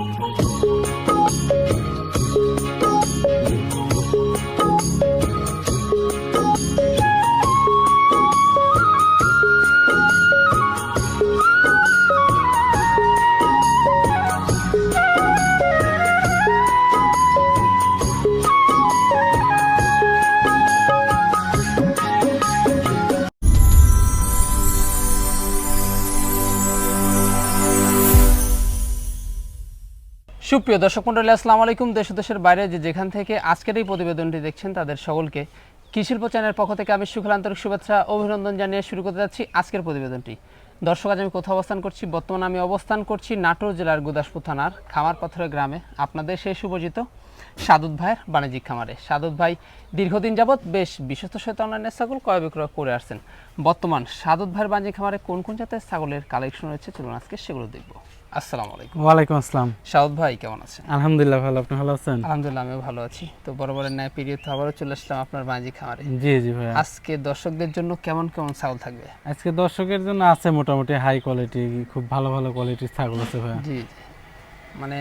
Música সুপ্রিয় দর্শক মন্ডলী, আসসালামু আলাইকুম। দেশ দেশের বাইরে যে যেখান থেকে আজকের এই প্রতিবেদনটি দেখছেন, তাদের সকলকে কৃষিল্প চ্যানেলের পক্ষ থেকে আমি সুখল আন্তরিক শুভেচ্ছা, অভিনন্দন জানিয়ে শুরু করতে যাচ্ছি আজকের প্রতিবেদনটি। দর্শক, আজ আমি কোথাও অবস্থান করছি? বর্তমানে আমি অবস্থান করছি নাটোর জেলার গুদাসপুর থানার খামার পাথরের গ্রামে। আপনাদের সেই সুপরিচিত সাদুদ ভাইয়ের বাণিজ্যিক খামারে। সাদুদ ভাই, দীর্ঘদিন যাবৎ বেশ বিশ্বস্ত সহিত অনলাইনে ছাগল ক্রয় বিক্রয় করে আসছেন। বর্তমান সাদুদ ভাইয়ের বাণিজ্যিক খামারে কোন কোন জাতের ছাগলের কালেকশন রয়েছে? চলুন আজকে সেগুলো দেখব। আসসালামু আলাইকুম। ওয়ালাইকুম আসসালাম। সাউদ ভাই কেমন আছেন? আলহামদুলিল্লাহ ভালো আপনি ভালো আছেন? আলহামদুলিল্লাহ আমিও ভালো আছি। তো বরাবরের ন্যায় পিরিয়ড আবারও চলে আসলাম আপনার বাঁজি খামারে। জি জি ভাইয়া। আজকে দর্শকদের জন্য কেমন কেমন ছাগল থাকবে? আজকে দর্শকের জন্য আছে মোটামুটি হাই কোয়ালিটি খুব ভালো ভালো কোয়ালিটির ছাগল আছে ভাইয়া। জি মানে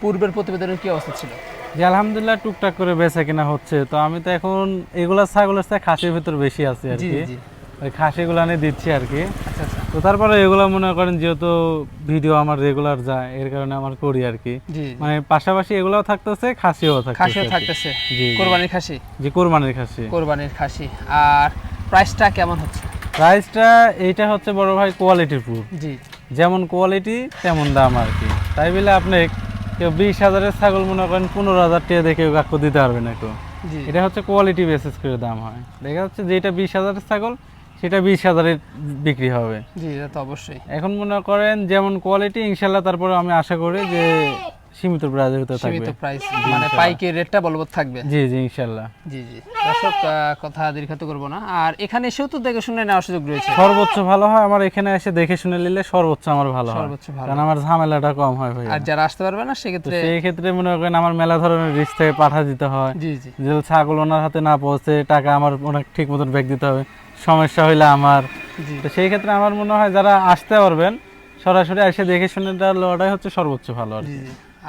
পূর্বের প্রতিবেদনের কি অবস্থা ছিল? জি আলহামদুলিল্লাহ টুকটাক করে বেচা কিনা হচ্ছে। তো আমি তো এখন এগুলা ছাগলের চেয়ে খাসির ভিতর বেশি আছে আর কি। ওই খাসিগুলো এনে দিচ্ছি আর কি। আচ্ছা আচ্ছা। তো তারপরে এগুলো মনে করেন যেহেতু ভিডিও আমার রেগুলার যায় এর কারণে আমার করি আর কি। মানে পাশাপাশি এগুলাও থাকতেছে খাসিও থাকতেছে খাসিও থাকতেছে। কোরবানির খাসি? জি কোরবানির খাসি। কোরবানির খাসি। আর প্রাইসটা কেমন হচ্ছে? প্রাইসটা এইটা হচ্ছে বড় ভাই কোয়ালিটির পুর জি। যেমন কোয়ালিটি তেমন দাম আর কি। তাই বলে আপনি কেউ বিশ হাজারের ছাগল মনে করেন পনেরো হাজার টাকা দেখে কাকু দিতে পারবে না কেউ। এটা হচ্ছে কোয়ালিটি বেসিস করে দাম হয়। দেখা যাচ্ছে যেটা বিশ হাজারের ছাগল সেটা বিশ হাজারের বিক্রি হবে। জি এটা তো অবশ্যই। এখন মনে করেন যেমন কোয়ালিটি ইনশাল্লাহ তারপরে আমি আশা করি যে সীমিত প্রাইজের ভিতরে থাকবে। সীমিত প্রাইস মানে পাইকের রেটটা বলবৎ থাকবে। জি জি ইনশাল্লাহ জি জি। দর্শক কথা দীর্ঘায়িত করব না। আর এখানে এসেও তো দেখে শুনে নেওয়ার সুযোগ রয়েছে। সর্বোচ্চ ভালো হয় আমার এখানে এসে দেখে শুনে নিলে সর্বোচ্চ আমার ভালো হয়। সর্বোচ্চ ভালো। কারণ আমার ঝামেলাটা কম হয় ভাই আর যারা আসতে পারবে না সেক্ষেত্রে সেই ক্ষেত্রে মনে করেন আমার মেলা ধরনের রিস্ক থেকে পাঠা দিতে হয়। জি জি। যে ছাগল ওনার হাতে না পৌঁছে টাকা আমার অনেক ঠিক মতন ব্যাগ দিতে হবে। সমস্যা হইলে আমার। তো সেই ক্ষেত্রে আমার মনে হয় যারা আসতে পারবেন সরাসরি এসে দেখে শুনে লওয়াটাই হচ্ছে সর্বোচ্চ ভালো আর কি।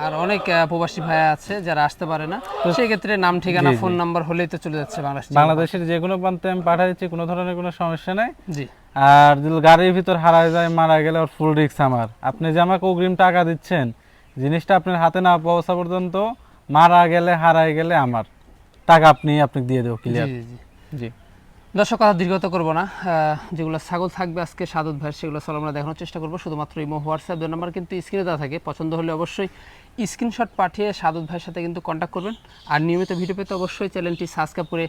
আর অনেক প্রবাসী ভাইয়া আছে যারা আসতে পারে না। তো সেই ক্ষেত্রে নাম ঠিকানা। ফোন নাম্বার হলেই তো চলে যাচ্ছে বাংলাদেশ বাংলাদেশের যে কোনো প্রান্তে আমি পাঠা দিচ্ছি কোনো ধরনের কোনো সমস্যা নাই। জি। আর যদি গাড়ির ভিতর হারায় যায় মারা গেলে ওর ফুল রিস্ক আমার। আপনি যে আমাকে অগ্রিম টাকা দিচ্ছেন জিনিসটা আপনার হাতে না পৌঁছা পর্যন্ত মারা গেলে হারায় গেলে আমার। টাকা আপনি আপনি দিয়ে দেবো ক্লিয়ার জি জি। জি। দর্শক কথা দীর্ঘত করব না। যেগুলো ছাগল থাকবে আজকে সাদত ভাই সেগুলো চলো আমরা দেখানোর চেষ্টা করব। শুধুমাত্র ইমো, হোয়াটসঅ্যাপ, দুই নাম্বার কিন্তু স্ক্রিনে দেওয়া থাকে। পছন্দ হলে অবশ্যই স্ক্রিনশট পাঠিয়ে সাদত ভাইয়ের সাথে কিন্তু কন্ট্যাক্ট করবেন। আর নিয়মিত ভিডিও পেতে অবশ্যই চ্যানেলটি সাবস্ক্রাইব করে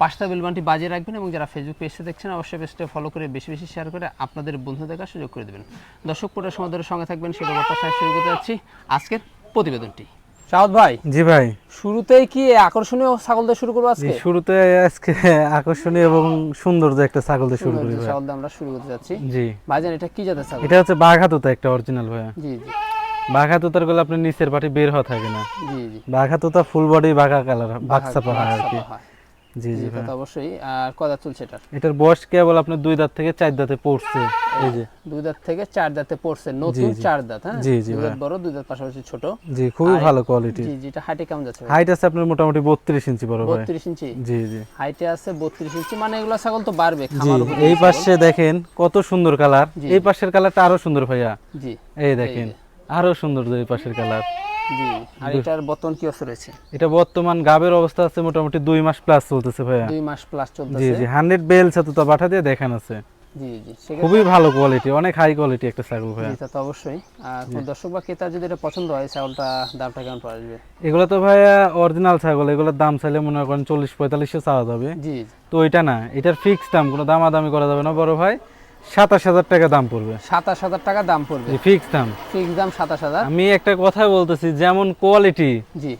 পাঁচটা বেলবানটি বাজিয়ে রাখবেন এবং যারা ফেসবুক পেজে দেখছেন, অবশ্যই পেজটা ফলো করে বেশি বেশি শেয়ার করে আপনাদের বন্ধু দেখার সুযোগ করে দেবেন। দর্শক, পুরো সময় ধরে সঙ্গে থাকবেন সেটা বার্তা শুরু করতে যাচ্ছি আজকের প্রতিবেদনটি। সাউদ ভাই জি ভাই। শুরুতেই কি আকর্ষণীয় ছাগল দিয়ে শুরু করব আজকে? শুরুতে আজকে আকর্ষণীয় এবং সুন্দর যে একটা ছাগল দিয়ে শুরু করি ছাগল আমরা শুরু করতে যাচ্ছি। জি। ভাইজান এটা কি জাতের ছাগল? এটা হচ্ছে বাঘাতুতা একটা অরিজিনাল ভাইয়া। জি জি। বাঘাতুতারগুলো আপনি নিচের পাটি বের হওয়া থাকে না। জি জি। বাঘাতুতা ফুল বডি বাঘা কালার বাক্সাপা পাহাড় আর কি। জি জি তো অবশ্যই। আর দাঁত চলছে এটার? এটার বয়স কেবল আপনার দুই দাঁত থেকে চার দাঁতে পড়ছে এই যে। দুই দাঁত থেকে চার দাঁতে পড়ছে। নতুন চার দাঁত হ্যাঁ? জি, জি দাঁত বড় দুই দাঁত পাশাপাশি ছোট। জি খুবই ভালো কোয়ালিটি জি যেটা হাইটে কেমন যাচ্ছে হাইট আছে আপনার মোটামুটি বত্রিশ ইঞ্চি বড় ভাই। বত্রিশ ইঞ্চি? জি জি। হাইটে আছে বত্রিশ ইঞ্চি। মানে এগুলো ছাগল তো বাড়বে খামার উপযোগী এই পাশে দেখেন কত সুন্দর কালার। এই পাশের কালারটা আরও সুন্দর ভাইয়া। জি। এই দেখেন আরও সুন্দর এই পাশের কালার। জি। আর এটার বর্তমান কি অবস্থা রয়েছে? এটা বর্তমান গাবের অবস্থা আছে মোটামুটি দুই মাস প্লাস চলতেছে ভাইয়া। দুই মাস প্লাস চলতেছে। জি হান্ড্রেড বেল সাথে তো পাঠা দিয়ে দেখান আছে। জি জি খুবই ভালো কোয়ালিটি অনেক হাই কোয়ালিটি একটা ছাগল ভাইয়া। জি, তা অবশ্যই। আর কোন দর্শক বা ক্রেতা যদি এটা পছন্দ হয় ছাগলটা দামটা কেমন পড়ে আসবে এগুলো তো ভাইয়া অরিজিনাল ছাগল এগুলোর দাম চাইলে মনে করেন চল্লিশ পঁয়তাল্লিশশো চাওয়া যাবে। জি তো এটা না এটার ফিক্স দাম কোনো দামাদামি করা যাবে না বড় ভাই। সাতাশ হাজার টাকা দাম পড়বে। সাতাশ হাজার টাকা দাম পড়বে। ফিক্স দাম। ফিক্স দাম সাতাশ হাজার। আমি একটা কথা বলতেছি যেমন কোয়ালিটি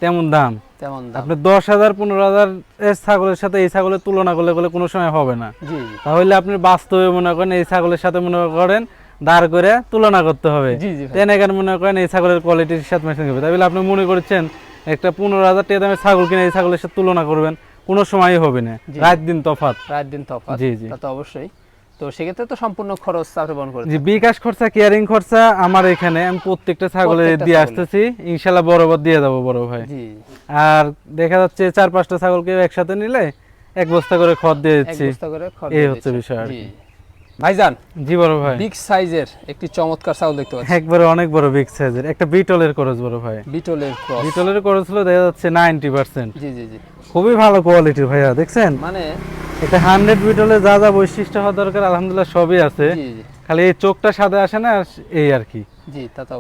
তেমন দাম। তেমন দাম। আপনি দশ হাজার পনেরো হাজার এর ছাগলের সাথে এই ছাগলের তুলনা করলে কোনো সময় হবে না। তাহলে আপনি বাস্তবে মনে করেন এই ছাগলের সাথে মনে করেন দাঁড় করে তুলনা করতে হবে। জি জি ভাই। তেনে কেন মনে করেন এই ছাগলের কোয়ালিটির সাথে ম্যাচিং হবে। তাই বলে আপনি মনে করছেন একটা পনেরো হাজার টাকা দামের ছাগল কিনে এই ছাগলের সাথে তুলনা করবেন কোনো সময়ই হবে না। রাত দিন তফাৎ। রাত দিন তফাৎ। জি, জি। তা তো অবশ্যই। তো সেক্ষেত্রে তো সম্পূর্ণ খরচ আপনি বহন করে জি বিকাশ খরচা কেয়ারিং খরচা আমার এখানে আমি প্রত্যেকটা ছাগলে দিয়ে আসতেছি। ইনশাল্লাহ বরাবর দিয়ে যাব বড় ভাই। জি। আর দেখা যাচ্ছে চার পাঁচটা ছাগলকে একসাথে নিলে এক বস্তা করে খড় দিয়ে দিচ্ছি। এই হচ্ছে বিষয় আর কি। ভাইজান জি বড় ভাই। বিগ সাইজের একটি চমৎকার দেখতে পাচ্ছি। একবারে অনেক বড় বিগ সাইজের একটা বিটলের খরচ বড় ভাই। বিটলের ক্রস বিটলের খরচ হলো দেখা যাচ্ছে নাইনটি পার্সেন্ট জি জি জি। খুবই ভালো কোয়ালিটির ভাইয়া দেখছেন? মানে এটা হান্ড্রেড বিটলে যা যা বৈশিষ্ট্য হওয়া দরকার আলহামদুলিল্লাহ সবই আছে। জি জি। খালি এই চোখটা সাদা আসে না আর এই আর কি। জি তা তো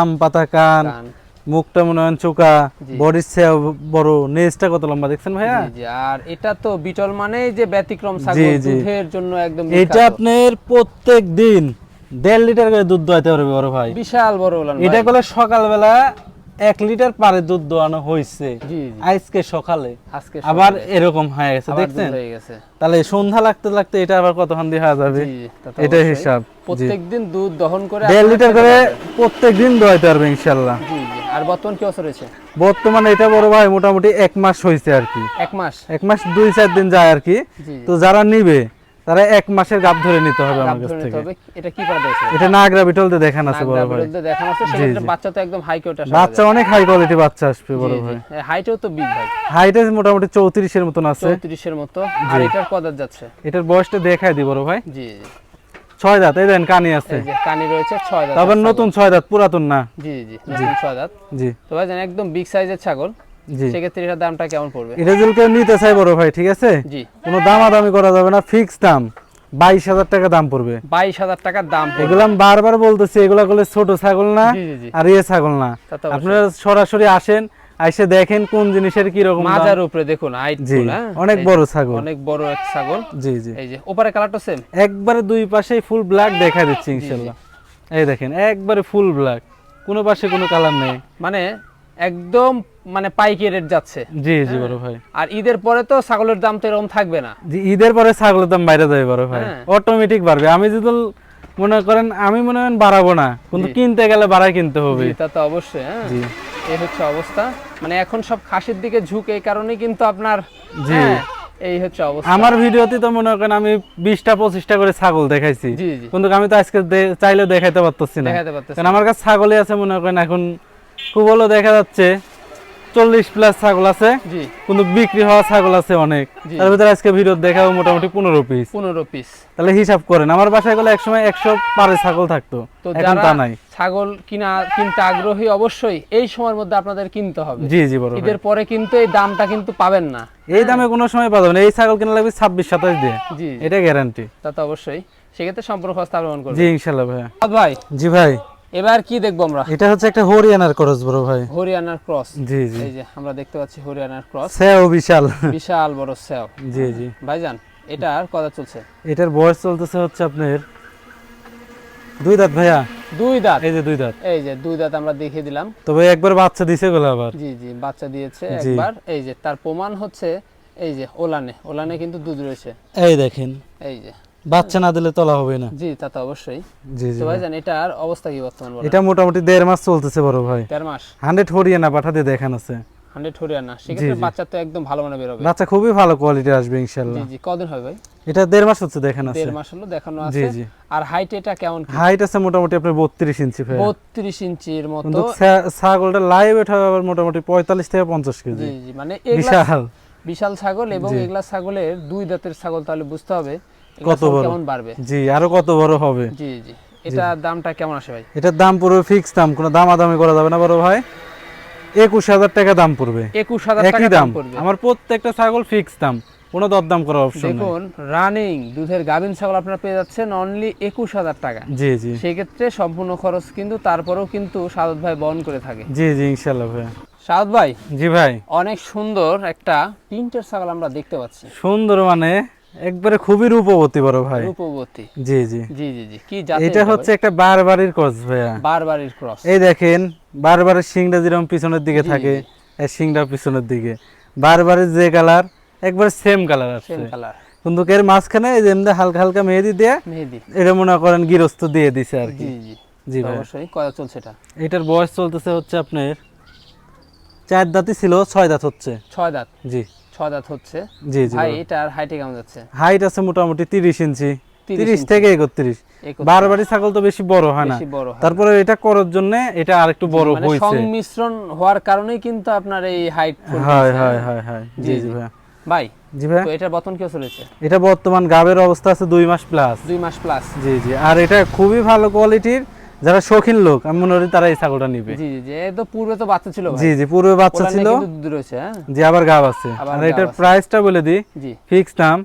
আম পাতা কান, মুখটা মনে হয় চোকা বডির চেয়ে বড়। নেজটা কত লম্বা দেখছেন ভাইয়া? আর এটা তো বিটল মানে যে ব্যতিক্রম ছাগল। দুধের জন্য একদম এটা আপনার প্রত্যেক দিন দেড় লিটার করে দুধ দোয়াইতে পারবে বড় ভাই। বিশাল বড় ওলান এটা। করলে সকালবেলা এক লিটার পারে দুধ দোয়ানো হয়েছে আজকে সকালে। আজকে আবার এরকম হয়ে গেছে দেখছেন? তাহলে সন্ধ্যা লাগতে লাগতে এটা আবার দিয়ে হয়ে যাবে? এটাই হিসাব। প্রত্যেকদিন দুধ দহন করে দেড় লিটার করে পারবেন। প্রত্যেক দিন দোয়াইতে পারবে ইনশাল্লাহ। আর বর্তমান কি বর্তমানে এটা বড় ভাই মোটামুটি এক মাস হয়েছে আর কি। এক মাস? এক মাস দুই চার দিন যায় আর কি। তো যারা নিবে তারা এক মাসের গাব ধরে নিতে হবে আমার কাছ থেকে। এটা কি পারা দিয়েছে এটা নাগরা দেখান আছে বড় ভাই। দেখানো আছে। জি। বাচ্চা তো একদম হাই কোট আসে। বাচ্চা অনেক হাই কোয়ালিটি বাচ্চা আসবে বড় ভাই। হাইটও তো বিগ ভাই। হাইটে মোটামুটি চৌত্রিশের মতন আছে। চৌত্রিশের মতো। আর এটার কদার যাচ্ছে? এটার বয়সটা দেখাই দি বড় ভাই। জি জি। ছয় দাঁত এই দেন কানি আছে। কানি রয়েছে ছয় দাঁত তবে নতুন ছয় দাঁত পুরাতন না? জি জি নতুন ছয় দাঁত। জি। তো ভাই জানেন একদম বিগ সাইজের ছাগল। জি। সেক্ষেত্রে এটার দামটা কেমন পড়বে? এটা যদি কেউ নিতে চাই বড় ভাই ঠিক আছে? জি। কোনো দামাদামি করা যাবে না ফিক্স দাম। বাইশ হাজার টাকা দাম পড়বে। বাইশ হাজার টাকার দাম এগুলো বারবার বলতেছি এগুলা করলে ছোট ছাগল না আর ইয়ে ছাগল না। আপনারা সরাসরি আসেন আইসে দেখেন কোন জিনিসের কি রকম মাজার উপরে দেখুন হাইট জি অনেক বড় ছাগল। অনেক বড় এক ছাগল। জি জি। এই যে ওপারে কালারটা সেম একবারে দুই পাশেই ফুল ব্ল্যাক দেখা দিচ্ছি ইনশাল্লাহ এই দেখেন একবারে ফুল ব্ল্যাক কোনো পাশে কোনো কালার নেই। মানে একদম মানে পাইকি রেট যাচ্ছে। জি জি বড় ভাই। আর ঈদের পরে তো ছাগলের দাম তো এরকম থাকবে না। জি ঈদের পরে ছাগলের দাম বাইরে যাবে বড় ভাই। হ্যাঁ। অটোমেটিক বাড়বে। আমি যদি মনে করেন আমি মনে করেন বাড়াবো না। কিন্তু কিনতে গেলে বাড়াই কিনতে হবে। তা তো অবশ্যই হ্যাঁ। জি। এই হচ্ছে অবস্থা। মানে এখন সব খাসির দিকে ঝুঁক এই কারণে কিন্তু আপনার জি। হ্যাঁ, এই হচ্ছে অবস্থা। আমার ভিডিওতে তো মনে করেন আমি বিশটা পঁচিশটা করে ছাগল দেখাইছি। কিন্তু আমি তো আজকে চাইলেও দেখাইতে পারতেছি না। কারণ আমার কাছে ছাগলই আছে মনে করেন এখন। খুব হলো দেখা যাচ্ছে। চল্লিশ প্লাস ছাগল আছে। কিন্তু বিক্রি হওয়া ছাগল আছে অনেক। তার ভিতরে আজকে ভিডিও দেখাবো মোটামুটি পনেরো পিস পনেরো পিস তাহলে হিসাব করেন আমার বাসায় গেলে একসময় একশো পারে ছাগল থাকতো। তো এখন তা নাই। ছাগল কিনা কিনতে আগ্রহী অবশ্যই এই সময়ের মধ্যে আপনাদের কিনতে হবে। জি জি বড় ভাই। ঈদের পরে কিন্তু এই দামটা কিন্তু পাবেন না। এই দামে কোনো সময় পাবেন না। এই ছাগল কিনা লাগবে ছাব্বিশ সাতাশ দিয়ে। জি এটা গ্যারান্টি তা তো অবশ্যই। সেক্ষেত্রে সম্পর্ক করবে জি ইনশাল্লাহ ভাইয়া। ভাই। জি ভাই। এবার কি দেখব আমরা? এটা হচ্ছে একটা হরিয়ানার খরচ বড় ভাই। হরিয়ানার ক্রস। জি জি। এই যে আমরা দেখতে পাচ্ছি হরিয়ানার ক্রস। সেও বিশাল। বিশাল বড় সেও জি জি। ভাইজান এটা আর কথা চলছে। এটার বয়স চলতেছে হচ্ছে আপনার দুই দাঁত ভাইয়া। দুই দাঁত। এই যে দুই দাঁত। এই যে দুই দাঁত আমরা দেখিয়ে দিলাম। তবে একবার বাচ্চা দিছে গুলো আবার। জি জি বাচ্চা দিয়েছে একবার। এই যে তার প্রমাণ হচ্ছে এই যে ওলানে। ওলানে কিন্তু দুধ রয়েছে। এই দেখেন। এই যে বাচ্চা না দিলে তোলা হবে না। জি তা তো অবশ্যই। জি জি ভাই। ভাইজান এটার অবস্থা কি বর্তমান বলেন? এটা মোটামুটি দেড় মাস চলতেছে বড় ভাই। দেড় মাস? হান্ড্রেড হরিয়ানা পাঠাতে দেখান আছে। হান্ড্রেড হরিয়ানা। সেক্ষেত্রে বাচ্চা তো একদম ভালো মানে বাচ্চা খুবই ভালো কোয়ালিটি আসবে জি জি। কদিন হবে ভাই? এটা দেড় মাস হচ্ছে দেখান আছে। দেড় মাস হলো দেখানো আছে। জি। আর হাইট এটা কেমন হাইট আছে মোটামুটি আপনার বত্রিশ ইঞ্চি ভাই। বত্রিশ ইঞ্চির মতো। ছাগলটা লাইভ এটা আবার মোটামুটি পঁয়তাল্লিশ থেকে পঞ্চাশ কেজি। জি জি। মানে বিশাল। বিশাল ছাগল এবং জি। এগুলা ছাগলের দুই দাঁতের ছাগল তাহলে বুঝতে হবে। কত বড়? কেমন বাড়বে? জি আরও কত বড় হবে? জি জি এটা দামটা কেমন আসে ভাই? এটার দাম পড়বে ফিক্স দাম কোনো দামাদামি করা যাবে না বড় ভাই। একুশ হাজার টাকা দাম পড়বে। একুশ হাজার একই দাম। আমার প্রত্যেকটা ছাগল ফিক্স দাম। কোনো দরদাম করার অপশন নেই। দেখুন রানিং দুধের গাভিন ছাগল আপনারা পেয়ে যাচ্ছেন অনলি একুশ হাজার টাকা। জি জি। সেক্ষেত্রে সম্পূর্ণ খরচ কিন্তু তারপরেও কিন্তু সাদত ভাই বহন করে থাকে। জি জি ইনশাল্লাহ ভাই। সাদত ভাই জি ভাই। অনেক সুন্দর একটা প্রিন্টের ছাগল আমরা দেখতে পাচ্ছি। সুন্দর মানে একবারে খুবই রূপবতী বড় ভাই। রূপবতী। জি জি। জি জি জি। কি জাতের এটা হচ্ছে একটা বারবারির কস ভাইয়া। বারবারির ক্রস। এই দেখেন বারবারের শিংটা যেরকম পিছনের দিকে থাকে এই শিংটা পিছনের দিকে। বারবারের যে কালার একবার সেম কালার সেম আসছে কালার। কিন্তু এর মাঝখানে এই যে এমনি হালকা হালকা মেহেদি দিয়ে মেহেদি। এটা মনে করেন গৃহস্থ দিয়ে দিছে আর কি। জি জি। জি ভাই অবশ্যই কত চলছে এটা? এটার বয়স চলতেছে হচ্ছে আপনার চার দাঁতই ছিল ছয় দাঁত হচ্ছে। ছয় দাঁত। জি। ছয় দাঁত হচ্ছে। জি জি ভাই এটার হাইটে কেমন যাচ্ছে? হাইট আছে মোটামুটি তিরিশ ইঞ্চি। তিরিশ ইঞ্চি। থেকে 31 বারবারি ছাগল তো বেশি বড় হয় না। তারপরে এটা করার জন্য এটা আরেকটু বড় মানে হয়েছে। সংমিশ্রণ হওয়ার কারণেই কিন্তু আপনার এই হাইট হয় হয় হয় হয়। জি জি, জি। ভাই জি ভাইয়া। তো এটার বর্তন কেউ চলেছে এটা বর্তমান গাবের অবস্থা আছে দুই মাস প্লাস দুই মাস প্লাস জি জি। আর এটা খুবই ভালো কোয়ালিটির যারা শৌখিন লোক আমি মনে করি তারা এই ছাগলটা নিবে। জি জি তো পূর্বে তো বাচ্চা ছিল জি জি পূর্বে বাচ্চা ছিল। দুধ রয়েছে হ্যাঁ? জি আবার গাব আছে। আর এটার। প্রাইসটা বলে দিই জি। ফিক্স দাম।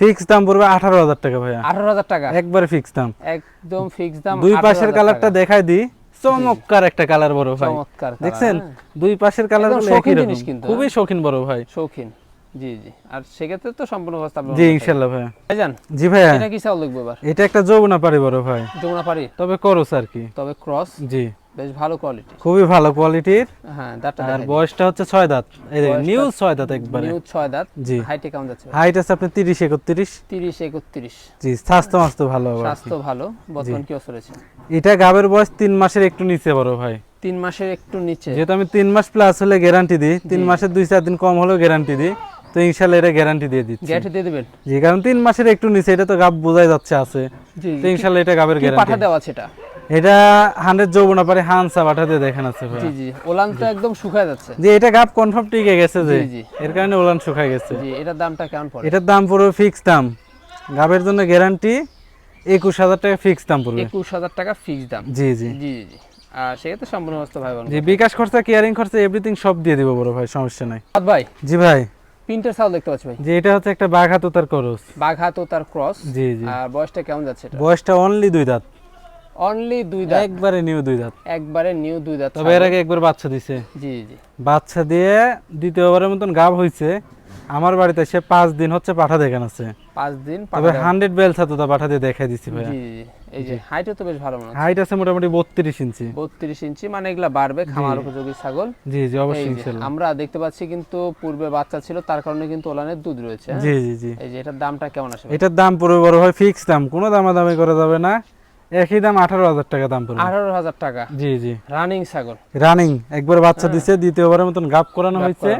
ফিক্স দাম পড়বে আঠারো হাজার টাকা ভাইয়া। আঠারো হাজার টাকা? একবারে ফিক্স দাম। একদম ফিক্স দাম দুই পাশের। কালারটা দেখাই দিই। চমৎকার একটা কালার বড় ভাই। চমৎকার দেখছেন? হ্যাঁ। দুই পাশের কালারগুলো শৌখিন একই জিনিস রকম। কিন্তু, খুবই শৌখিন বড় ভাই। শৌখিন। জি জি। আর সেক্ষেত্রে তো সম্পূর্ণ জি ভাইয়া। ভাইজান জি ভাইয়া। এটা কি চাউল দেখব এবার? এটা একটা যৌবনা পারি বড় ভাই। যমুনা পারি তবে করস আর কি। তবে ক্রস? জি। বেশ ভালো কোয়ালিটি খুবই ভালো কোয়ালিটির হ্যাঁ দাঁতটা আর বয়সটা হচ্ছে দাঁত। এই দেখেন নিউ দাঁত একবারে। নিউ দাঁত। জি। হাইটে কেমন যাচ্ছে? হাইট আছে আপনি তিরিশ একত্রিশ। তিরিশ একত্রিশ। জি স্বাস্থ্য মাস্ত ভালো স্বাস্থ্য ভালো। বর্তমান কি এটা গাবের বয়স তিন মাসের একটু নিচে বড় ভাই। তিন মাসের একটু নিচে। যেহেতু আমি তিন মাস প্লাস হলে গ্যারান্টি দিই তিন মাসের দুই চার দিন কম হলেও গ্যারান্টি দিই। তো ইনশাল্লাহ এটা গ্যারান্টি দিয়ে দিচ্ছি। গ্যারান্টি দিয়ে দেবেন? জি কারণ তিন মাসের একটু নিচে এটা তো গাব বোঝাই যাচ্ছে আছে। জি তো ইনশাল্লাহ এটা গাবের কি পাঠা দেওয়া আছে এটা? এটা হান্ড্রেড যৌবনা পারে হানসা দেখেন আছে জি জি ওলান তো একদম শুকায় যাচ্ছে। যে এটা গাব কনফার্ম টিকে গেছে যে। জি, জি। এর কারণে ওলান শুকায় গেছে। জি এটার দামটা কেমন পড়ে? এটার দাম পড়বে ফিক্স দাম। গাবের জন্য গ্যারান্টি একুশ হাজার টাকা ফিক্স দাম পড়বে। একুশ হাজার টাকা ফিক্স দাম। জি জি। জি জি জি। আর সেক্ষেত্রে সম্পূর্ণ ভাই জি বিকাশ খরচা কেয়ারিং খরচা এভরিথিং সব দিয়ে দিব বড় ভাই সমস্যা নাই। ভাই। জি ভাই। প্রিন্টের চাউল দেখতে পাচ্ছি ভাই। যে এটা হচ্ছে একটা বাঘ তো তার করস। বাঘা তো তার ক্রস। জি জি। আর বয়সটা কেমন যাচ্ছে এটা? বয়সটা অনলি দুই দাঁত। অনলি দুই দাঁত। একবারে নিউ দুই দাঁত। একবারে নিউ দুই দাঁত তবে এর আগে একবার বাচ্চা দিছে। জি জি বাচ্চা দিয়ে দ্বিতীয়বারের মতন গাব হয়েছে আমার বাড়িতে সে পাঁচ দিন হচ্ছে পাঠা দেখেন আছে। পাঁচ দিন তবে হান্ড্রেড বেলসা তোতা পাঠা দিয়ে দেখাই দিছি ভাই জি জি। এই যে হাইটও তো বেশ ভালো মনে হচ্ছে। হাইট আছে মোটামুটি বত্রিশ ইঞ্চি। বত্রিশ ইঞ্চি মানে এগুলা বাড়বে খামার উপযোগী ছাগল। জি জি অবশ্যই যে, ইনশাল্লাহ। আমরা দেখতে পাচ্ছি কিন্তু পূর্বে বাচ্চা ছিল তার কারণে কিন্তু ওলানের দুধ রয়েছে হ্যাঁ? জি জি জি। এই যে এটার দামটা কেমন আসবে? এটার দাম পড়বে বড় ভাই ফিক্স দাম কোনো দামাদামি করা যাবে না। একই দাম আঠারো হাজার টাকা দাম পড়বে। আঠারো হাজার টাকা। জি জি। রানিং ছাগল। রানিং একবার বাচ্চা দিছে দ্বিতীয়বারের মতন গাপ করানো হয়েছে।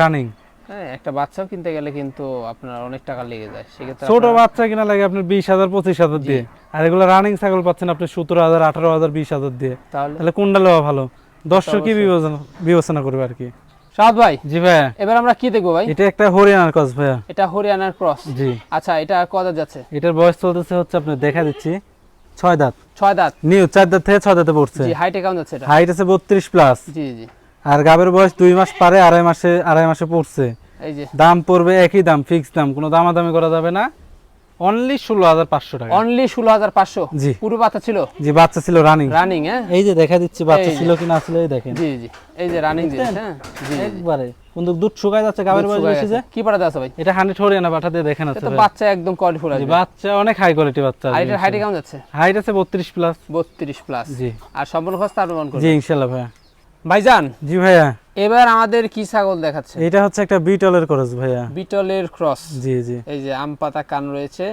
রানিং হ্যাঁ একটা বাচ্চাও কিনতে গেলে কিন্তু আপনার অনেক টাকা লেগে যায়। সেক্ষেত্রে ছোট বাচ্চা কিনা লাগে আপনার বিশ হাজার পঁচিশ হাজার দিয়ে। আর এগুলো রানিং ছাগল পাচ্ছেন আপনি সতেরো হাজার আঠারো হাজার বিশ হাজার দিয়ে। তাহলে কোনটা লওয়া ভালো? বিবেচনা বিবেচনা করবে আর কি? সাদ ভাই জি ভাইয়া এবার আমরা কি দেখব ভাই? এটা একটা হরিয়ানার কস ভাইয়া। এটা হরিয়ানার ক্রস জি। আচ্ছা এটা কত যাচ্ছে? এটার বয়স চলতেছে হচ্ছে আপনি দেখা দিচ্ছি ছয় দাঁত। ছয় দাঁত। নিউ চার দাঁত থেকে ছয় দাঁতে পড়ছে। জি হাইটে কেমন যাচ্ছে এটা? হাইট আছে বত্রিশ প্লাস জি জি। আর গাবের বয়স দুই মাস পারে আড়াই মাসে আড়াই মাসে পড়ছে। এই যে। দাম পড়বে একই দাম ফিক্স দাম কোনো দামাদামি করা যাবে না। অনলি ষোলো হাজার পাঁচশো টাকা। অনলি ষোলো হাজার পাঁচশো? জি। পুরো বাচ্চা ছিল? জি বাচ্চা ছিল রানিং রানিং হ্যাঁ? এই যে দেখা দিচ্ছি বাচ্চা ছিল কি না ছিল এই দেখেন। জি জি। এই যে রানিং হ্যাঁ? জি। একবারে। কিন্তু দুধ শুকায় যাচ্ছে গাবের বয়স বেশি যে। কি পাঠাতে আছে ভাই? এটা হান্ড্রেড হরিয়ানা পাঠা দিয়ে দেখেন আছে বাচ্চা একদম কোয়ালিটি ফুল আছে বাচ্চা অনেক হাই কোয়ালিটি বাচ্চা। আর এটার হাইটে কেমন যাচ্ছে? হাইট আছে বত্রিশ প্লাস বত্রিশ প্লাস জি। আর সম্পূর্ণ খরচ জি ভাইয়া। ভাইজান জি ভাইয়া। এবার আমাদের কি ছাগল দেখাচ্ছে? এটা হচ্ছে একটা বিটলের ক্রস ভাইয়া। বিটলের ক্রস। জি জি। এই যে আম পাতা কান রয়েছে।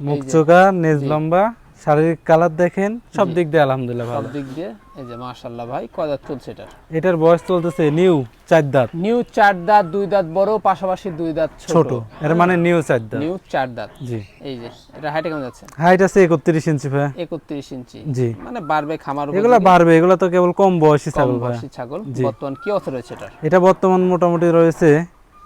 মুখ। চোখা নেজ লম্বা। শারীরিক কালার দেখেন সব দিক দিয়ে আলহামদুলিল্লাহ ভালো। সব দিক দিয়ে এই যে মাশাল্লাহ ভাই কদার চলছে এটা এটার বয়স চলতেছে নিউ চার দাঁত। নিউ চার দাঁত দুই দাঁত বড় পাশাপাশি দুই দাঁত ছোট। ছোট এর মানে নিউ চার দাঁত। নিউ চার দাঁত। জি। এই যে এটা হাইটে কেমন যাচ্ছে? হাইট আছে একত্রিশ ইঞ্চি ভাইয়া একত্রিশ ইঞ্চি। জি। মানে বাড়বে খামার এগুলা বাড়বে এগুলা তো কেবল কম বয়সী ছাগল ভাইয়া বয়সী ছাগল। বর্তমান কি অবস্থা রয়েছে এটার? এটা বর্তমান মোটামুটি রয়েছে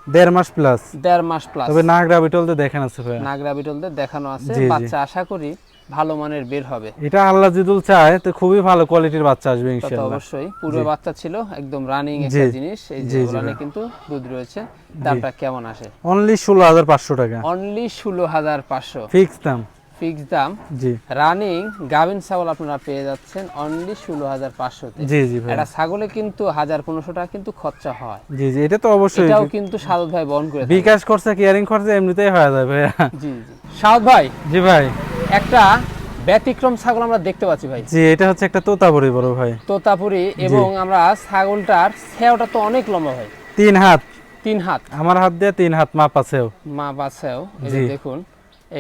দেড় মাস প্লাস দেড় মাস প্লাস তবে নাগরা বিটল তো দেখেন আছে ভাই। নাগরা বিটলদের দেখানো আছে। বাচ্চা আশা করি ভালো মানের বের হবে। এটা আল্লাহ জিদুল চায় তো খুবই ভালো কোয়ালিটির বাচ্চা আসবে ইনশাআল্লাহ। অবশ্যই। পুরো বাচ্চা ছিল একদম রানিং একটা জিনিস। এই যে ওলানে কিন্তু দুধ রয়েছে। দামটা কেমন আসে? অনলি ষোলো হাজার পাঁচশো টাকা। অনলি ষোলো হাজার পাঁচশো। ফিক্স দাম। ফিক্স দাম। জি। রানিং ছাগল আপনারা পেয়ে যাচ্ছেন অনলি ষোলো হাজার পাঁচশোতে জি জি ভাই। একটা ছাগলে কিন্তু হাজার পনেরোশো টাকা কিন্তু খরচা হয়। জি জি এটা তো অবশ্যই। এটাও কিন্তু সাদত ভাই বহন করে বিকাশ খরচা কেয়ারিং খরচা এমনিতেই হয়ে যায় ভাইয়া। জি জি। সাদত ভাই জি ভাই। একটা ব্যতিক্রম ছাগল আমরা দেখতে পাচ্ছি ভাই। জি এটা হচ্ছে একটা তোতাপুরি বড় ভাই। তোতাপুরি এবং আমরা ছাগলটার ছেওটা তো অনেক লম্বা ভাই। তিন হাত। তিন হাত। আমার হাত দিয়ে তিন হাত মাপ আছেও মা বাচ্চাও এই যে দেখুন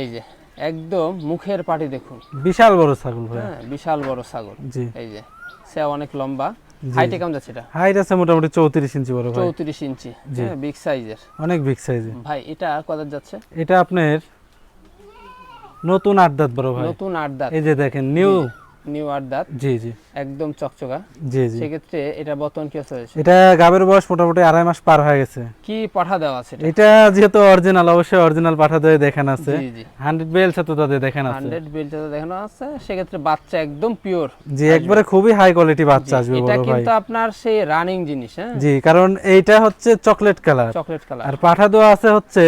এই যে। একদম মুখের পাটি দেখুন। বিশাল বড় ছাগল ভাই। হ্যাঁ বিশাল বড় ছাগল। জি। এই যে সে অনেক লম্বা। হাইটে কেমন যাচ্ছে এটা? হাইট আছে মোটামুটি চৌত্রিশ ইঞ্চি বড় ভাই। চৌত্রিশ ইঞ্চি। হ্যাঁ বিগ সাইজের অনেক বিগ সাইজের ভাই এটা কত যাচ্ছে? এটা আপনার নতুন আট দাঁত বড় ভাই। নতুন আট দাঁত। এই যে দেখেন নিউ নিউ দাঁত জি জি। একদম চকচকা। জি জি। সেক্ষেত্রে এটা বর্তমান কি হয়েছে? এটা গাবের বয়স মোটামুটি আড়াই মাস পার হয়ে গেছে। কি পাঠা দেওয়া আছে এটা? এটা যেহেতু অরিজিনাল অবশ্যই অরিজিনাল পাঠা দিয়ে দেখানো আছে। জি জি। হান্ড্রেড বেল দেখানো আছে। হান্ড্রেড বিলটা দেখানো আছে সেক্ষেত্রে বাচ্চা একদম পিওর জি একবারে খুবই হাই কোয়ালিটি বাচ্চা আসবে এটা বড় ভাই। কিন্তু আপনার সেই রানিং জিনিস হ্যাঁ? জি কারণ এইটা হচ্ছে চকলেট কালার চকলেট কালার আর পাঠা দেওয়া আছে হচ্ছে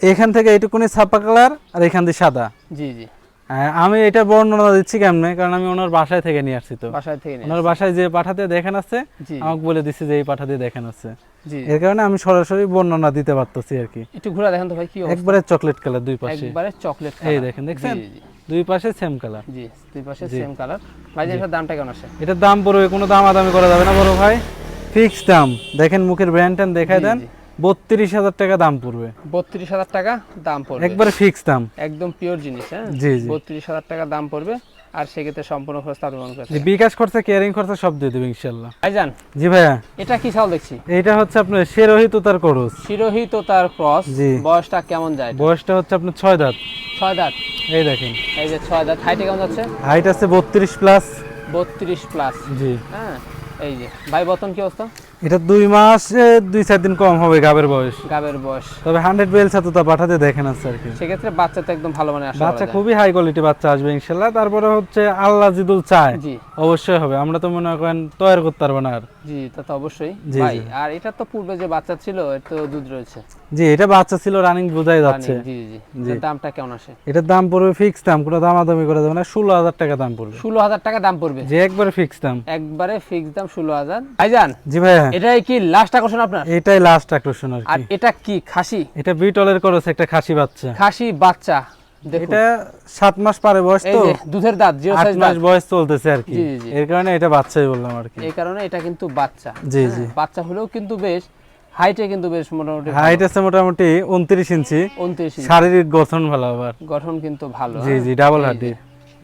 এখান থেকে এইটুকুনি ছাপা কালার আর এখান দিয়ে সাদা। জি জি। আমি এটা বর্ণনা দিচ্ছি কেমনে? কারণ আমি ওনার বাসায় থেকে নিয়ে আসছি তো। বাসায় থেকে ওনার বাসায় যে পাঠাতে দেখেন আছে আমাকে বলে দিচ্ছে যে এই পাঠাতে দেখেন আছে। এর কারণে আমি সরাসরি বর্ণনা দিতে পারতেছি আর কি। একটু ঘুরে দেখেন তো ভাই কি একবারে চকলেট কালার দুই পাশে। একবারে চকলেট এই দেখেন, দেখছেন? দুই পাশে সেম কালার জি দুই পাশে সেম কালার ভাই এটার দামটা কেমন আছে এটার দাম পড়বে কোনো দাম আদামি করা যাবে না বড় ভাই। ফিক্স দাম। দেখেন মুখের ব্র্যান্ড দেখাই দেন। বত্রিশ হাজার টাকা দাম পড়বে। বত্রিশ হাজার টাকা দাম পড়বে। একবারে ফিক্স দাম। একদম পিওর জিনিস হ্যাঁ? জি জি। বত্রিশ হাজার টাকা দাম পড়বে আর সেক্ষেত্রে সম্পূর্ণ খরচ তার বহন করতে বিকাশ খরচা কেয়ারিং খরচা সব দিয়ে দেবে ইনশাল্লাহ। ভাইজান জি ভাইয়া। এটা কি চাল দেখছি? এইটা হচ্ছে আপনার শেরোহিত তার করস। শিরোহিত তার ক্রস। বয়সটা কেমন যায়? বয়সটা হচ্ছে আপনার ছয় দাঁত। ছয় দাঁত? এই দেখেন। এই যে ছয় দাঁত হাইটে কেমন যাচ্ছে? হাইট আছে বত্রিশ প্লাস বত্রিশ প্লাস জি। হ্যাঁ এই যে। ভাই বতন কি অবস্থা? এটা দুই মাস দুই চার দিন কম হবে গাবের বয়স। গাবের বয়স। তবে হান্ড্রেড বেল সাথে তা পাঠাতে দেখেন আছে আর কি। সেক্ষেত্রে বাচ্চা তো একদম ভালো মানে আসা বাচ্চা খুবই হাই কোয়ালিটি বাচ্চা আসবে ইনশাল্লাহ। তারপরে হচ্ছে আল্লাহ জিদুল চায়। জি। অবশ্যই হবে। আমরা তো মনে করেন তৈরি করতে পারব না আর। জি তা তো অবশ্যই। ভাই আর এটা তো পূর্বে যে বাচ্চা ছিল এর তো দুধ রয়েছে। জি এটা বাচ্চা ছিল রানিং বোঝাই যাচ্ছে। জি জি জি। দামটা কেমন আসে? এটার দাম পড়বে ফিক্স দাম কোনো দামাদামি করে দেবে না। ষোলো হাজার টাকা দাম পড়বে। ষোলো হাজার টাকা দাম পড়বে। যে একবারে ফিক্স দাম। একবারে ফিক্স দাম ষোলো হাজার। ভাইজান জি ভাইয়া। এটাই কি লাস্ট আকর্ষণ আপনার? এটাই লাস্ট আকর্ষণ আর আর এটা কি খাসি? এটা বিটলের করেছে একটা খাসি বাচ্চা। খাসি বাচ্চা এটা মাস পারে বয়স তো? দুধের দাঁত জিরো সাইজ মাস বয়স চলতেছে আর কি। এর কারণে এটা বাচ্চাই বললাম আর কি। এই কারণে এটা কিন্তু বাচ্চা। জি, হ্যাঁ, জি। বাচ্চা হলেও কিন্তু বেশ হাইটে কিন্তু বেশ মোটামুটি হাইট আছে মোটামুটি উনত্রিশ ইঞ্চি। উনত্রিশ শারীরিক গঠন ভালো আবার। গঠন কিন্তু ভালো জি জি ডাবল হাড্ডি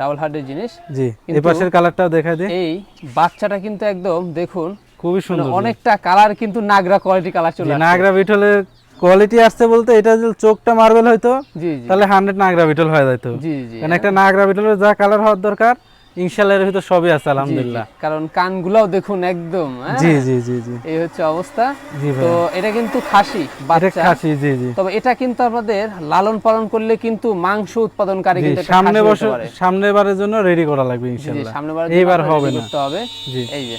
ডাবল হার্ডের জিনিস। জি এই পাশের কালারটাও দেখা দিই। এই বাচ্চাটা কিন্তু একদম দেখুন খুবই মানে সুন্দর অনেকটা কালার কিন্তু নাগরা কোয়ালিটি কালার চলে। নাগরা বিটলের কোয়ালিটি আসছে বলতে এটা যদি চোখটা মার্বেল হয়তো জি জি। তাহলে হান্ড্রেড নাগরা বিটল হয়ে যেত জি জি। কারণ একটা নাগরা বিটলের যা কালার হওয়ার দরকার ইনশাল্লাহ এর ভিতর সবই আছে। আলহামদুলিল্লাহ। কারণ কানগুলাও দেখুন একদম হ্যাঁ? জি জি জি জি। এই হচ্ছে অবস্থা। তো এটা কিন্তু খাসি এটা বাচ্চা। খাসি জি জি। তবে এটা কিন্তু আমাদের লালন পালন করলে কিন্তু মাংস উৎপাদনকারী কিন্তু সামনে বছর পারে। সামনে বারের জন্য রেডি করা লাগবে ইনশাল্লাহ। সামনের বারে এইবার হবে না। করতে হবে। জি। এই যে।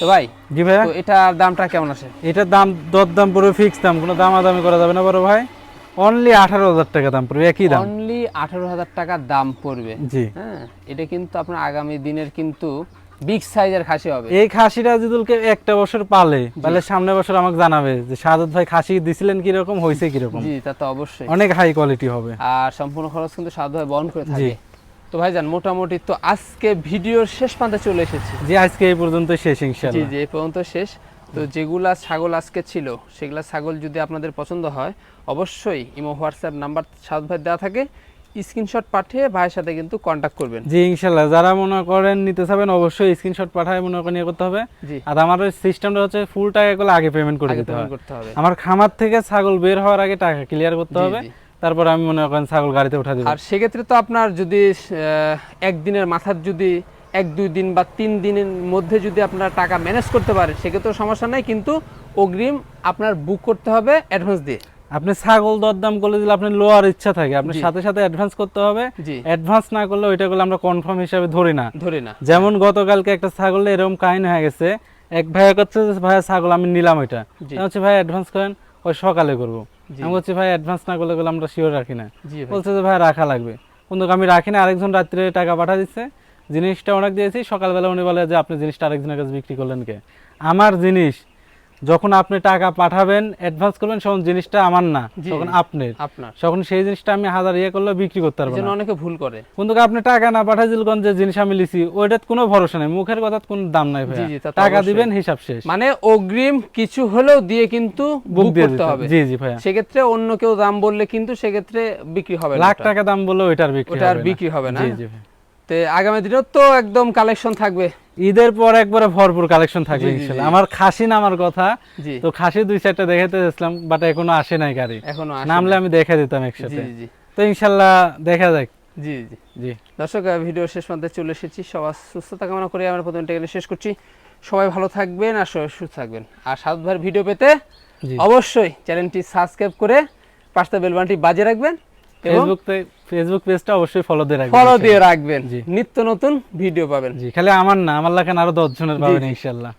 তো ভাই জি ভাইয়া। তো এটার দামটা কেমন আছে? এটার দাম দর দাম পুরো ফিক্স দাম কোনো দামাদামি করা যাবে না বড় ভাই। অনলি আঠারো হাজার টাকা দাম পড়বে একই দাম। অনলি আঠারো হাজার টাকা দাম পড়বে। জি। হ্যাঁ এটা কিন্তু আপনার আগামী দিনের কিন্তু বিগ সাইজের খাসি হবে। এই খাসিটা যদুলকে একটা বছর পালে তাহলে সামনে বছর আমাকে জানাবে যে সাদত ভাই খাসি দিছিলেন কীরকম হয়েছে কীরকম। জি তা তো অবশ্যই। অনেক হাই কোয়ালিটি হবে। আর সম্পূর্ণ খরচ কিন্তু সাধু ভাই বহন করে থাকে। তো ভাইজান মোটামুটি তো আজকে ভিডিওর শেষ প্রান্তে চলে এসেছি। যে আজকে এই পর্যন্ত শেষ ইনশাআল্লাহ। জি জি এই পর্যন্ত শেষ। তো যেগুলা ছাগল আজকে ছিল সেগুলা ছাগল যদি আপনাদের পছন্দ হয় অবশ্যই ইমো হোয়াটসঅ্যাপ নাম্বার সাধু ভাই দেওয়া থাকে। স্ক্রিনশট পাঠিয়ে ভাইয়ের সাথে কিন্তু কন্ট্যাক্ট করবেন। জি ইনশাল্লাহ যারা মনে করেন নিতে চাবেন অবশ্যই স্ক্রিনশট পাঠায় মনে করেন ইয়ে করতে হবে। জি। আর আমার সিস্টেমটা হচ্ছে ফুল টাকা গুলো আগে পেমেন্ট করে দিতে হবে করতে হবে। আমার খামার থেকে ছাগল বের হওয়ার আগে টাকা ক্লিয়ার করতে হবে। জি। তারপর আমি মনে করেন ছাগল গাড়িতে উঠা দিব। আর সেক্ষেত্রে তো আপনার যদি একদিনের মাথার যদি এক দুই দিন বা তিন দিনের মধ্যে যদি আপনার টাকা ম্যানেজ করতে পারেন সেক্ষেত্রে সমস্যা নাই কিন্তু অগ্রিম আপনার বুক করতে হবে অ্যাডভান্স দিয়ে। আপনি ছাগল দরদাম করলে দিলে আপনার লোয়ার ইচ্ছা থাকে আপনার সাথে সাথে অ্যাডভান্স করতে হবে। অ্যাডভান্স না করলে ওইটা করলে আমরা কনফার্ম হিসাবে ধরি না। ধরে না। যেমন গতকালকে একটা ছাগল এরকম কাহিনী হয়ে গেছে এক ভাইয়া করছে ভাইয়া ছাগল আমি নিলাম এটা আমি হচ্ছে ভাই অ্যাডভান্স করেন ওই সকালে করব। আমি বলছি ভাই অ্যাডভান্স না করলে গেলে আমরা শিওর রাখি না। বলছে যে ভাই রাখা লাগবে। কিন্তু আমি রাখি না আরেকজন রাত্রে টাকা পাঠা দিচ্ছে। জিনিসটা অনেক দিয়েছি সকালবেলা উনি বলে যে আপনি জিনিসটা আরেকজনের কাছে বিক্রি করলেন কে? আমার জিনিস যখন আপনি টাকা পাঠাবেন অ্যাডভান্স করবেন তখন জিনিসটা আমার না তখন। আপনার। আপনার। তখন সেই জিনিসটা আমি হাজার ইয়ে করলে বিক্রি করতে পারব না। অনেকে ভুল করে। কিন্তু আপনি টাকা না পাঠাই দিলেন যে জিনিস আমি লিছি ওইটার কোনো ভরসা নেই। মুখের কথা কোনো দাম নাই ভাই টাকা দিবেন হিসাব শেষ। মানে অগ্রিম কিছু হলেও দিয়ে কিন্তু বুক করতে হবে। জি জি ভাইয়া। সেক্ষেত্রে অন্য কেউ দাম বললে কিন্তু সেক্ষেত্রে বিক্রি হবে না লাখ টাকা দাম বলে ওইটার বিক্রি ওটা আর বিক্রি হবে না। জি জি ভাই তো আগামী দিনেও তো একদম কালেকশন থাকবে। ঈদের পর একবারে ভরপুর কালেকশন থাকবে জি। আমার খাসি নামার কথা। তো খাসি দুই চারটা দেখাতে যাচ্ছিলাম বাট এখনও আসে নাই গাড়ি। এখনও নামলে আমি দেখে দিতাম একসাথে। জি তো তো ইনশাল্লাহ দেখা যাক। জি জি। জি। দর্শক ভিডিও শেষ পর্যন্ত চলে এসেছি। সবার সুস্থতা কামনা করে। আমরা প্রথমটা এখানে শেষ করছি। সবাই ভালো থাকবেন আর সবাই সুস্থ থাকবেন। আর সাত ভাইয়ের ভিডিও পেতে অবশ্যই চ্যানেলটি সাবস্ক্রাইব করে পাঁচটা বেলবানটি বাজে রাখবেন। এবং ফেসবুক পেজটা অবশ্যই ফলো দিয়ে রাখবেন ফলো দিয়ে রাখবেন। নিত্য নতুন ভিডিও পাবেন জি খালি আমার না আমার লাগান আরও দশ জনের জি, পাবেন। ইনশাল্লাহ